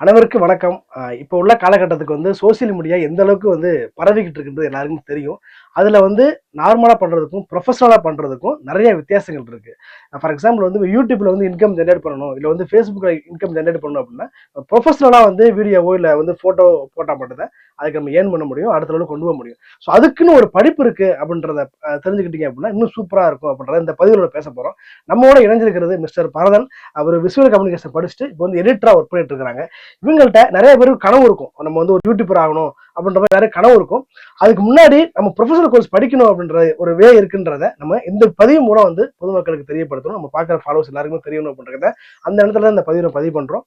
அனைவருக்கு வணக்கம். இப்போ உள்ள காலகட்டத்துக்கு வந்து சோசியல் மீடியா எந்த அளவுக்கு வந்து பரவிக்கிட்டு இருக்குன்றது எல்லாருக்கும் தெரியும். அதில் வந்து நார்மலாக பண்ணுறதுக்கும் ப்ரொஃபஷனலாக பண்ணுறதுக்கும் நிறைய வித்தியாசங்கள் இருக்குது ஃபார் எக்ஸாம்பிள் வந்து யூடியூப்பில் வந்து இன்கம் ஜென்ரேட் பண்ணணும் இல்லை வந்து ஃபேஸ்புக்கில் இன்கம் ஜென்ரேட் பண்ணணும் அப்படின்னா ப்ரொஃபஷனலாக வந்து வீடியோவோ இல்லை வந்து ஃபோட்டோ போட்டால் மட்டும்தான் அதுக்கு நம்ம ஏன் பண்ண முடியும் அடுத்த லெவலுக்கு கொண்டு போக முடியும். ஸோ அதுக்குன்னு ஒரு படிப்பு இருக்கு அப்படின்றத தெரிஞ்சுக்கிட்டீங்க அப்படின்னா இன்னும் சூப்பராக இருக்கும் அப்படின்றத இந்த பதிவில் பேச போகிறோம் நம்மோட இணைஞ்சிருக்கிறது மிஸ்டர் பரதன். அவர் விசுவல் கம்யூனிகேஷன் படிச்சுட்டு இப்போ வந்து எடிட்டராக ஒர்க் பண்ணிட்டு இருக்காங்க. இவங்கள்ட்ட நிறைய பேருக்கு கனவு இருக்கும். நம்ம வந்து ஒரு யூடியூபர் ஆகணும் அப்படின்ற மாதிரி நிறைய கனவு இருக்கும். அதுக்கு முன்னாடி நம்ம ப்ரொஃபஷனல் கோர்ஸ் படிக்கணும் அப்படின்ற ஒரு வே இருக்குன்றத நம்ம இந்த பதிவு மூலம் வந்து பொதுமக்களுக்கு தெரியப்படுத்தணும். நம்ம பார்க்குற ஃபாலோவர்ஸ் எல்லாருக்குமே தெரியணும் அப்படின்றத அந்த இடத்துல இந்த பதிவு பதிவு பண்றோம்.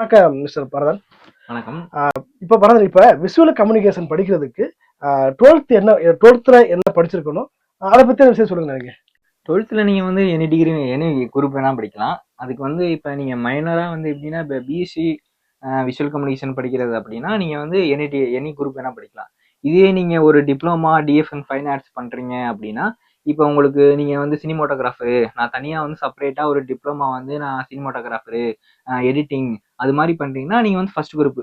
வணக்கம் மிஸ்டர் பரதன். வணக்கம். இப்போ பரதன் இப்போ விசுவல் கம்யூனிகேஷன் படிக்கிறதுக்கு டுவெல்த் என்ன டுவெல்த்தில் என்ன படிச்சிருக்கணும்? அதை பற்றி விஷயம் சொல்லுங்க நீங்க டுவெல்த்தில் நீங்கள் வந்து எனி டிகிரி எனி குரூப் வேணால் படிக்கலாம். அதுக்கு வந்து இப்போ நீங்கள் மைனராக வந்து எப்படின்னா இப்போ பிஎஸ்சி விஷுவல் கம்யூனிகேஷன் படிக்கிறது அப்படின்னா நீங்கள் வந்து எனி டி எனி குரூப் வேணால் படிக்கலாம். இதே நீங்கள் ஒரு டிப்ளமா டிஎஃப்என் ஃபைன் ஆர்ட்ஸ் பண்ணுறீங்க அப்படின்னா இப்போ உங்களுக்கு நீங்கள் வந்து சினிமோட்டோகிராஃபரு நான் தனியாக வந்து செப்பரேட்டாக ஒரு டிப்ளமா வந்து நான் சினிமோட்டோகிராஃபரு எடிட்டிங் அது மாதிரி பண்ணுறீங்கன்னா நீங்கள் வந்து ஃபர்ஸ்ட் குரூப்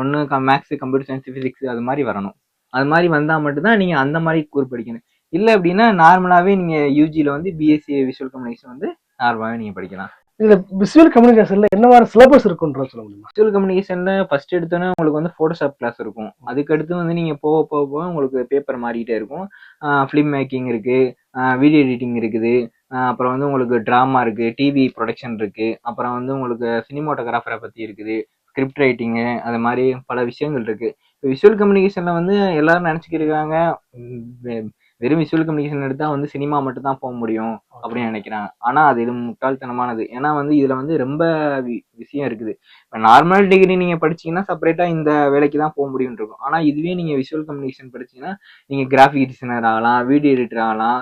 ஒன்று மேக்ஸு கம்ப்யூட்டர் சயின்ஸ் ஃபிசிக்ஸ் அது மாதிரி வரணும். அது மாதிரி வந்தால் மட்டும்தான் நீங்கள் அந்த மாதிரி குரூப் படிக்கணும். இல்லை அப்படின்னா நார்மலாகவே நீங்கள் யூஜியில் வந்து பிஎஸ்சி விஷுவல் கம்யூனிகேஷன் வந்து நார்மலாகவே நீங்கள் படிக்கலாம். இதுல விசுவல் கம்யூனிகேஷன்ல என்ன மாதிரி சிலபஸ் இருக்குன்ற சொல்ல முடியுமா? விஷுவல் கம்யூனிகேஷன்ல ஃபர்ஸ்ட் எடுத்தோன்னே உங்களுக்கு வந்து ஃபோட்டோஷாப் கிளாஸ் இருக்கும். அதுக்கடுத்து வந்து நீங்கள் போக போக போக உங்களுக்கு பேப்பர் மாறிக்கிட்டே இருக்கும். ஃபிலிம் மேக்கிங் இருக்குது வீடியோ எடிட்டிங் இருக்குது. அப்புறம் வந்து உங்களுக்கு ட்ராமா இருக்குது டிவி ப்ரொடக்ஷன் இருக்குது அப்புறம் வந்து உங்களுக்கு சினிமோட்டோகிராஃபரை பற்றி இருக்குது ஸ்கிரிப்ட் ரைட்டிங்கு அது மாதிரி பல விஷயங்கள் இருக்குது இப்போ விஷுவல் கம்யூனிகேஷனில் வந்து எல்லாரும் நினச்சிக்கிட்டு இருக்காங்க. வெறும் விஷுவல் கம்யூனிகேஷன் எடுத்தால் வந்து சினிமா மட்டும் தான் போக முடியும் அப்படின்னு நினைக்கிறாங்க. ஆனால் அது இது முட்டாள்தனமானது. ஏன்னா வந்து இதில் வந்து ரொம்ப வி- விஷயம் இருக்குது. இப்போ நார்மல் டிகிரி நீங்கள் படிச்சீங்கன்னா செப்பரேட்டாக இந்த வேலைக்கு தான் போக முடியும்னு இருக்கும். ஆனால் இதுவே நீங்கள் விஷுவல் கம்யூனிகேஷன் படிச்சீங்கன்னா நீங்கள் கிராஃபிக் டிசைனர் ஆகலாம் வீடியோ எடிட்டர் ஆகலாம்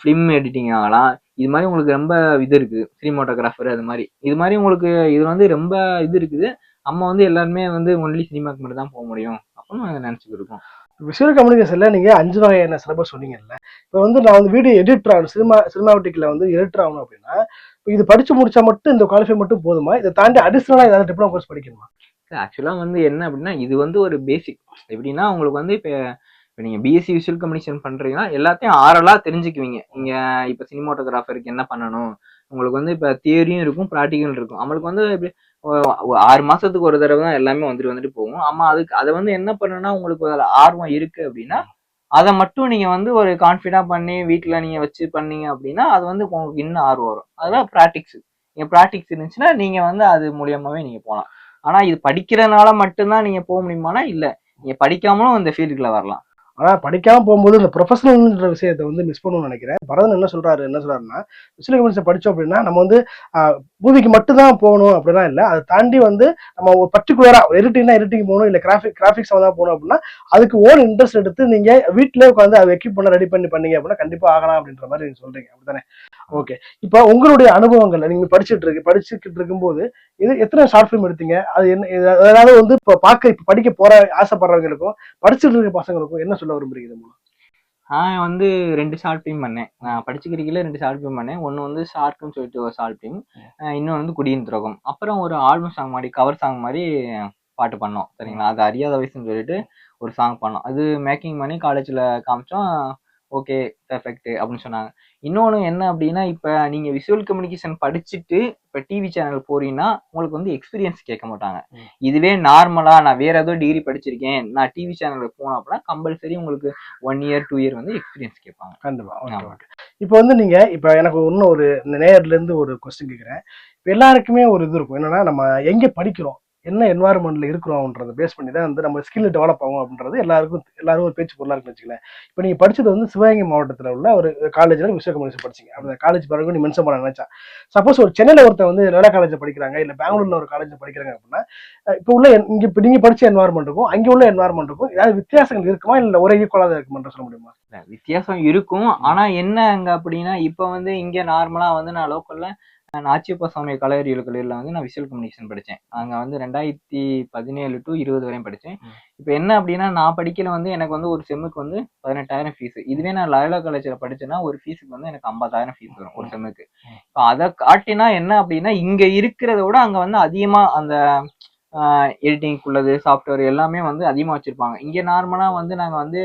ஃபிலிம் எடிட்டிங் ஆகலாம். இது மாதிரி உங்களுக்கு ரொம்ப இது இருக்குது. சினிமாட்டோகிராஃபர் அது மாதிரி. இது மாதிரி உங்களுக்கு இது வந்து ரொம்ப இது இருக்குது. நம்ம வந்து எல்லாருமே வந்து ஒன்லி சினிமாக்கு மட்டும் தான் போக முடியும் அப்படின்னு நினச்சிக்கிட்டு இருக்கோம். விசுவல் கம்யூனிகேஷன்ல நீங்கள் அஞ்சு வகையான சிலபஸ் சொன்னீங்கல்ல? இப்போ வந்து நான் வந்து வீடியோ எடிட்டர் ஆகணும் சினிமா சினிமாட்டிக்கில் வந்து எடிட்டர் ஆகணும் அப்படின்னா இப்போ இது படிச்சு முடிச்சா மட்டும் இந்த குவாலிஃபை மட்டும் போதுமா? இதை தாண்டி அடிஷ்னலாக ஏதாவது டிப்ளமோ கோர்ஸ் படிக்கணுமா? ஆக்சுவலாக வந்து என்ன அப்படின்னா இது வந்து ஒரு பேசிக் எப்படின்னா உங்களுக்கு வந்து இப்போ இப்போ நீங்கள் பிஎஸ்சி விஷுவல் கம்யூனிகேஷன் பண்ணுறீங்கன்னா எல்லாத்தையும் ஆரலாக தெரிஞ்சுக்குவீங்க. நீங்கள் இப்போ சினிமாட்டோகிராஃபருக்கு என்ன பண்ணணும்? உங்களுக்கு வந்து இப்போ தியரியும் இருக்கும் ப்ராக்டிக்கல் இருக்கும். நம்மளுக்கு வந்து இப்படி ஆறு மாதத்துக்கு ஒரு தடவை தான் எல்லாமே வந்துட்டு வந்துட்டு போகும். ஆமாம் அதுக்கு அதை வந்து என்ன பண்ணணும்னா உங்களுக்கு அதில் ஆர்வம் இருக்குது அப்படின்னா அதை மட்டும் நீங்கள் வந்து ஒரு கான்ஃபிடென்ட் பண்ணி வீட்டில் நீங்கள் வச்சு பண்ணீங்க அப்படின்னா அது வந்து உங்களுக்கு இன்னும் ஆர்வம் வரும். அதெல்லாம் ப்ராக்டிக்ஸ் நீங்கள் ப்ராக்டிக்ஸ் இருந்துச்சுன்னா நீங்கள் வந்து அது மூலியமாகவே நீங்கள் போகலாம். ஆனா இது படிக்கிறதுனால மட்டும்தான் நீங்க போக முடியுமானா இல்ல. நீங்க படிக்காமலும் இந்த ஃபீல்டுக்குள்ள வரலாம். ஆனால் படிக்காமல் போகும்போது இந்த ப்ரொஃபஷனல்ன்ற விஷயத்தை வந்து மிஸ் பண்ணணும்னு நினைக்கிறேன். பரதன் என்ன சொல்கிறாரு என்ன சொல்கிறாருன்னா விசில கம்யூனிகேஷன் படித்தோம் அப்படின்னா நம்ம வந்து பூமிக்கு மட்டும்தான் போகணும் அப்படிலாம் இல்லை அதை தாண்டி வந்து நம்ம ஒரு பர்டிகுலரா எடிட்டிங்னா எடிட்டிங் போகணும் இல்லை கிராஃபிக் கிராஃபிக்ஸ் தான் போகணும் அப்படின்னா அதுக்கு ஓன் இன்ட்ரெஸ்ட் எடுத்து நீங்கள் வீட்டிலே உட்காந்து அதை எக்யூப் பண்ண ரெடி பண்ணி பண்ணீங்க அப்படின்னா கண்டிப்பாக ஆகலாம் அப்படின்ற மாதிரி நீங்கள் சொல்றீங்க. அப்படித்தானே? ஓகே இப்போ உங்களுடைய அனுபவங்கள் நீங்க படிச்சுட்டு இருக்கு படிச்சுக்கிட்டு இருக்கும்போது இது எத்தனை ஷார்ட் ஃபிலிம் எடுத்தீங்க? அது என்ன அதாவது வந்து இப்போ பார்க்க இப்போ படிக்க போகிற ஆசைப்படுறவங்களுக்கும் படிச்சுட்டு இருக்க பசங்களுக்கும் என்ன சொல்ல விரும்புறீங்க இது மூலம் நான் வந்து ரெண்டு ஷார்ட் ஃபிலிம் பண்ணேன். நான் படிச்சுக்கிறீங்களே ரெண்டு ஷார்ட் ஃபிலிம் பண்ணேன். ஒன்று வந்து ஷார்க்குன்னு சொல்லிட்டு ஒரு ஷார்ட் ஃபிலிம் இன்னொன்று வந்து குடியின் துரோகம். அப்புறம் ஒரு ஆல்பம் சாங் மாதிரி கவர் சாங் மாதிரி பாட்டு பண்ணோம். சரிங்களா? அது அறியாத வயசுன்னு சொல்லிட்டு ஒரு சாங் பண்ணோம். அது மேக்கிங் பண்ணி காலேஜில் காமிச்சோம். ஓகே பெர்ஃபெக்ட் அப்படின்னு சொன்னாங்க. இன்னொன்று என்ன அப்படின்னா இப்போ நீங்கள் விஷுவல் கம்யூனிகேஷன் படிச்சுட்டு இப்போ டிவி சேனல் போறீங்கன்னா உங்களுக்கு வந்து எக்ஸ்பீரியன்ஸ் கேட்க மாட்டாங்க. இதுவே நார்மலாக நான் வேற ஏதோ டிகிரி படிச்சிருக்கேன் நான் டிவி சேனலுக்கு போனேன் அப்படின்னா கம்பல்சரி உங்களுக்கு ஒன் இயர் டூ இயர் வந்து எக்ஸ்பீரியன்ஸ் கேட்பாங்க. கண்டிப்பா ஓகே ஆமா. ஓகே இப்போ வந்து நீங்க இப்போ எனக்கு இன்னும் ஒரு இந்த நேயர்ல இருந்து ஒரு கொஸ்டின் கேட்குறேன். இப்போ எல்லாருக்குமே ஒரு இது இருக்கும். என்னன்னா நம்ம எங்க படிக்கிறோம்? என்ன என்வாரன்மெண்ட்ல இருக்கிறோம்ன்றத பேஸ் பண்ணி தான் வந்து நம்ம ஸ்கில் டெவலப் ஆகும் அப்படின்றது எல்லாருக்கும் எல்லாரும் ஒரு பேச்சு பொருளாக இருக்குன்னு வச்சுக்கல இப்போ நீங்கள் படிச்சது வந்து சிவகங்கை மாவட்டத்தில் உள்ள ஒரு காலேஜில் விஸ்வ படிச்சிங்க. அந்த காலேஜ் பிறகு நீ மென்ஷன் பண்ண நினைச்சா. சப்போஸ் ஒரு சென்னையில் ஒருத்தர் வந்து லலா காலேஜில் படிக்கிறாங்க இல்லை பெங்களூரில் ஒரு காலேஜில் படிக்கிறாங்க அப்படின்னா இப்போ உள்ள இங்கே இப்போ நீங்கள் படிச்ச என்வாயர்மெண்ட்டுக்கும் அங்கே உள்ள என்வாயர்மெண்ட்டுக்கும் ஏதாவது வித்தியாசங்கள் இருக்குமா இல்லை ஒரே ஈக்குவலாக தான் இருக்குமான்ற சொல்ல முடியுமா? வித்தியாசம் இருக்கும். ஆனால் என்ன அங்கே அப்படின்னா இப்போ வந்து இங்கே நார்மலாக வந்து நான் லோக்கலில் நாச்சியப்பா சுவாமி கலையறிவியல் கல்லூரியில் வந்து நான் விஷுவல் கம்யூனிகேஷன் படித்தேன் அங்கே வந்து ரெண்டாயிரத்தி பதினேழு டு இருபது வரையும் படித்தேன். இப்போ என்ன அப்படின்னா நான் படிக்கல வந்து எனக்கு வந்து ஒரு செம்முக்கு வந்து பதினெட்டாயிரம் ஃபீஸ் இதுவே நான் லயோலா காலேஜில் படிச்சேன்னா ஒரு ஃபீஸுக்கு வந்து எனக்கு ஐம்பதாயிரம் ஃபீஸ் வரும் ஒரு செம்முக்கு. இப்போ அதை காட்டினா என்ன அப்படின்னா இங்கே இருக்கிறத விட அங்கே வந்து அதிகமாக அந்த எடிட்டிங்குள்ளது சாஃப்ட்வேர் எல்லாமே வந்து அதிகமாக வச்சுருப்பாங்க. இங்கே நார்மலாக வந்து நாங்கள் வந்து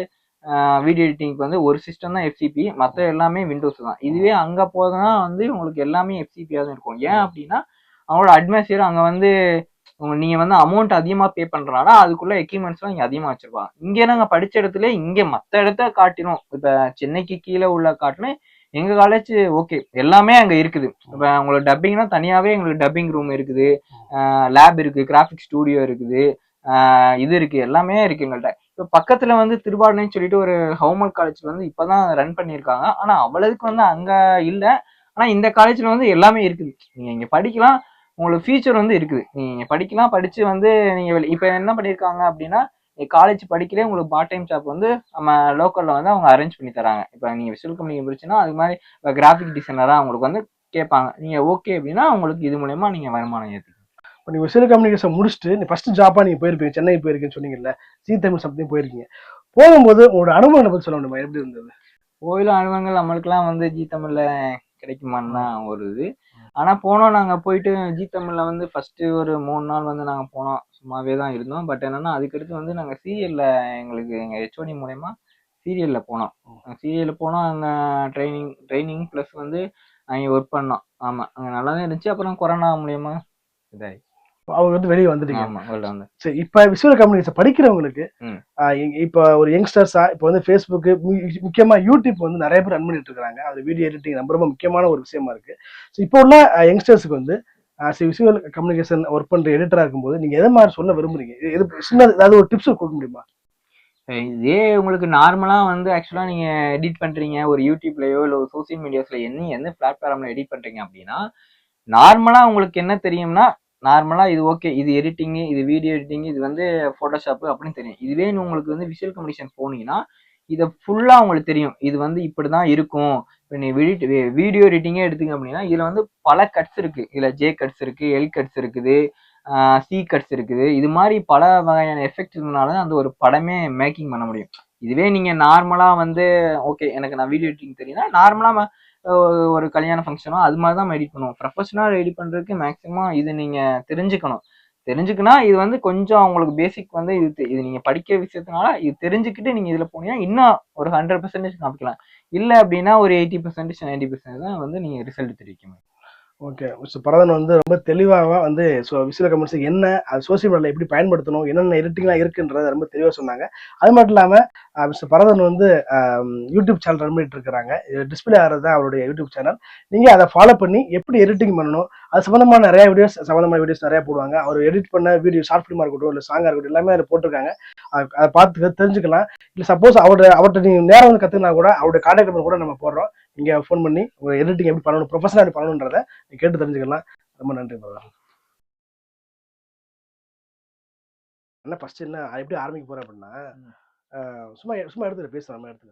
வீடியோ எடிட்டிங்க்கு வந்து ஒரு சிஸ்டம் தான் எஃப்சிபி மற்ற எல்லாமே விண்டோஸ் தான். இதுவே அங்கே போதுனா வந்து உங்களுக்கு எல்லாமே எஃப்சிபியாக தான் இருக்கும். ஏன் அப்படின்னா அவங்களோட அட்மாஸ்பியர் அங்கே வந்து உங்க நீங்கள் வந்து அமௌண்ட் அதிகமாக பே பண்ணுறனால அதுக்குள்ள எக்யூப்மெண்ட்ஸ்லாம் இங்கே அதிகமாக வச்சிருப்பாங்க. இங்கே நாங்கள் படித்த இடத்துல இங்கே மற்ற இடத்த காட்டினோம். இப்போ சென்னைக்கு கீழே உள்ள காட்டினு எங்கள் காலேஜ் ஓகே எல்லாமே அங்கே இருக்குது. இப்போ உங்களுக்கு டப்பிங்னா தனியாகவே எங்களுக்கு டப்பிங் ரூம் இருக்குது. லேப் இருக்குது கிராஃபிக் ஸ்டூடியோ இருக்குது. இது இருக்கு. எல்லாமே இருக்கு எங்கள்கிட்ட இப்போ பக்கத்துல வந்து திருவாரூர்னு சொல்லிட்டு ஒரு ஹவுமல் காலேஜ் வந்து இப்பதான் ரன் பண்ணியிருக்காங்க. ஆனா அவ்வளவுக்கு வந்து அங்க இல்ல. ஆனா இந்த காலேஜ்ல வந்து எல்லாமே இருக்குது. நீங்க இங்க படிக்கலாம். உங்களுக்கு ஃபியூச்சர் வந்து இருக்குது. நீங்க படிக்கலாம். படிச்சு வந்து நீங்க இப்போ என்ன பண்ணியிருக்காங்க அப்படின்னா காலேஜ் படிக்கலே உங்களுக்கு பார்ட் டைம் ஜாப் வந்து நம்ம லோக்கல்ல வந்து அவங்க அரேஞ்ச் பண்ணி தராங்க. இப்போ நீங்க விசுவல் கம்பெனி முடிச்சுன்னா அது மாதிரி கிராஃபிக் டிசைனராக உங்களுக்கு வந்து கேட்பாங்க. நீங்க ஓகே அப்படின்னா உங்களுக்கு இது மூலயமா நீங்க வருமானம் ஏற்றுக்கலாம் இப்போ நீ விஷுவல் கம்யூனிகேஷன் முடிச்சுட்டு நீ ஃபர்ஸ்ட் ஜாப்பா நீங்க போயிருப்பீங்க சென்னை போயிருக்கேன்னு சொன்னீங்கல்ல ஜி தமிழ் சம்திங் போயிருக்கீங்க. போகும்போது உங்களோட அனுபவம் பத்தி சொல்ல முடியுமா? எப்படி இருந்தது? கோயில் அனுபவங்கள் நம்மளுக்குலாம் வந்து ஜி தமிழ்ல கிடைக்குமான்னு தான் ஒரு இது ஆனா போனோம் நாங்க போயிட்டு ஜி தமிழ்ல வந்து ஃபர்ஸ்ட் ஒரு மூணு நாள் வந்து நாங்க போனோம். சும்மாவே தான் இருந்தோம். பட் என்னன்னா அதுக்கடுத்து வந்து நாங்க சீரியல்ல எங்களுக்கு எங்க ஹெச்ஓடி மூலயமா சீரியல்ல போனோம். சீரியல்ல போனோம். அங்க ட்ரைனிங் ட்ரைனிங் ப்ளஸ் வந்து அங்கே ஒர்க் பண்ணோம். ஆமா. அங்க நல்லா தான் இருந்துச்சு. அப்புறம் கொரோனா மூலியமா இதாயி. அவங்க வந்து வெளியே வந்துட்டீங்க. சரி இப்ப விஷுவல் கம்யூனிகேஷன் படிக்கிறவங்களுக்கு இப்ப ஒரு யங்ஸ்டர்ஸா இப்ப வந்து ஃபேஸ்புக் முக்கியமா யூடியூப் வந்து நிறைய பேர் ரன் பண்ணிட்டு இருக்காங்க அது வீடியோ எடிட்டிங் ரொம்ப ரொம்ப முக்கியமான ஒரு விஷயமா இருக்கு. ஸோ இப்போ உள்ள யங்ஸ்டர்ஸ்க்கு வந்து விஷுவல் கம்யூனிகேஷன் ஒர்க் பண்ற எடிட்டரா இருக்கும்போது நீங்க எதை மாதிரி சொல்ல விரும்புறீங்க? இது- இது சின்ன ஏதாவது ஒரு டிப்ஸ் கொடுக்க முடியுமா? இதே உங்களுக்கு நார்மலா வந்து ஆக்சுவலா நீங்க எடிட் பண்றீங்க ஒரு யூடியூப்லயோ இல்ல ஒரு சோசியல் மீடியாஸ்ல என்ன எந்த பிளாட்ஃபார்ம்ல எடிட் பண்றீங்க அப்படின்னா நார்மலா உங்களுக்கு என்ன தெரியும்னா நார்மலாக இது ஓகே இது எடிட்டிங்கு இது வீடியோ எடிட்டிங் இது வந்து ஃபோட்டோஷாப்பு அப்படின்னு தெரியும். இதுவே உங்களுக்கு வந்து விஷுவல் கம்யூனிகேஷன் போனீங்கன்னா இதை ஃபுல்லாக உங்களுக்கு தெரியும். இது வந்து இப்படி தான் இருக்கும். இப்போ நீ வீடியோ எடிட்டிங்கே எடுத்துங்க அப்படின்னா இதில் வந்து பல கட்ஸ் இருக்குது இதில் ஜே கட்ஸ் இருக்குது எல் கட்ஸ் இருக்குது சி கட்ஸ் இருக்குது. இது மாதிரி பல வகையான எஃபெக்ட் இருந்தனால அந்த ஒரு படமே மேக்கிங் பண்ண முடியும். இதுவே நீங்கள் நார்மலாக வந்து ஓகே எனக்கு நான் வீடியோ எடிட்டிங் தெரியும்னா நார்மலாக ஒரு கல்யாண ஃபங்க்ஷனோ அது மாதிரி தான் எடிட் பண்ணுவோம். ப்ரொஃபஷனல் எடிட் பண்ணுறதுக்கு மேக்ஸிமம் இது நீங்கள் தெரிஞ்சுக்கணும். தெரிஞ்சுக்கினா இது வந்து கொஞ்சம் அவங்களுக்கு பேசிக் வந்து இது தெ- இது நீங்கள் படிக்கிற விஷயத்தினால இது தெரிஞ்சுக்கிட்டு நீங்கள் இதில் போனீங்கன்னா இன்னும் ஒரு ஹண்ட்ரட் பர்சன்டேஜ் காமிக்கலாம். இல்லை அப்படின்னா ஒரு எயிட்டி பர்சன்டேஜ் நைன்டி பர்சன்டேஜ் தான் வந்து நீங்கள் ரிசல்ட் தெரிவிக்க முடியும். ஓகே மிஸ்டர் பரதன் வந்து ரொம்ப தெளிவாக வந்து ஸோ விசில கமெண்ட்ஸ் என்ன அது சோசியல் மீடியாவில் எப்படி பயன்படுத்தணும் என்னென்ன எடிட்டிங்லாம் இருக்குன்றத ரொம்ப தெளிவாக சொன்னாங்க. அது மட்டும் இல்லாமல் மிஸ்டர் பரதன் வந்து யூடியூப் சேனல் ரன் பண்ணிட்டு இருக்கிறாங்க. டிஸ்பிளே ஆகிறது தான் அவருடைய யூடியூப் சேனல் நீங்கள் அதை ஃபாலோ பண்ணி எப்படி எடிட்டிங் பண்ணணும் அது சம்மந்தமான நிறைய வீடியோஸ் சம்மந்தமான வீடியோஸ் நிறைய போடுவாங்க. அவர் எடிட் பண்ண வீடியோ ஷார்ட் ஃபிலிமாக இருக்கட்டும் இல்லை சாங்காக இருக்கட்டும் எல்லாமே அதில் போட்டிருக்காங்க. அது- அதை பார்த்து தெரிஞ்சுக்கலாம். இல்லை சப்போஸ் அவரோட அவர்கிட்ட நீங்கள் நேரம் வந்து கற்றுக்கினா கூட அவருடைய கான்டாக்ட் நம்பர் கூட நம்ம போடுறோம். இங்கே ஃபோன் பண்ணி ஒரு எடிட்டிங் எப்படி பண்ணணும் ப்ரொஃபஷனல் எப்படி பண்ணணுன்றத கேட்டு தெரிஞ்சுக்கலாம். ரொம்ப நன்றி பிரதர் என்ன ஃபர்ஸ்ட் என்ன எப்படி ஆரம்பிக்க போறேன் அப்படின்னா சும்மா சும்மா எடுத்துட்டு பேசுறேன் நம்ம இடத்துல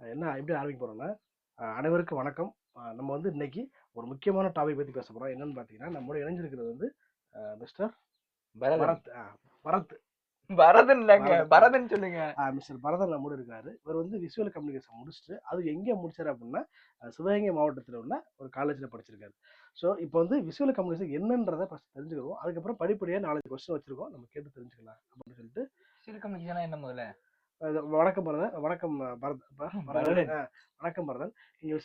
என்ன எப்படி ஆரம்பிக்க அஹ், அனைவருக்கும் வணக்கம். நம்ம வந்து இன்னைக்கு ஒரு முக்கியமான டாபிக் பத்தி பேச போறோம். என்னன்னு பாத்தீங்கன்னா நம்மளோட இணைஞ்சிருக்கிறது வந்து மிஸ்டர் பரத் பரத். பரதன் இல்லைங்க, பரதன். சொல்லுங்க. மிஸ்டர் பரதன் நம்மோட இருக்காரு. இவர் வந்து விஷுவல் கம்யூனிகேஷன் முடிச்சுட்டு அது எங்கே முடிச்சாரு அப்படின்னா சிவகங்கை மாவட்டத்தில் உள்ள ஒரு காலேஜில் படிச்சிருக்காரு. ஸோ இப்போ வந்து விஷுவல் கம்யூனிகேஷன் என்னன்றதை ஃபஸ்ட் தெரிஞ்சுக்கிறோம் அதுக்கப்புறம் படிப்படியாக நாலஞ்சு கொஸ்டின் வச்சிருக்கோம். நம்ம கேட்டு தெரிஞ்சுக்கலாம். அப்படின்னு சொல்லிட்டு சிறுகம் என்ன முதல்ல? வணக்கம் பரதன் வணக்கம் பரத் வணக்கம். பரதன் நீங்கள்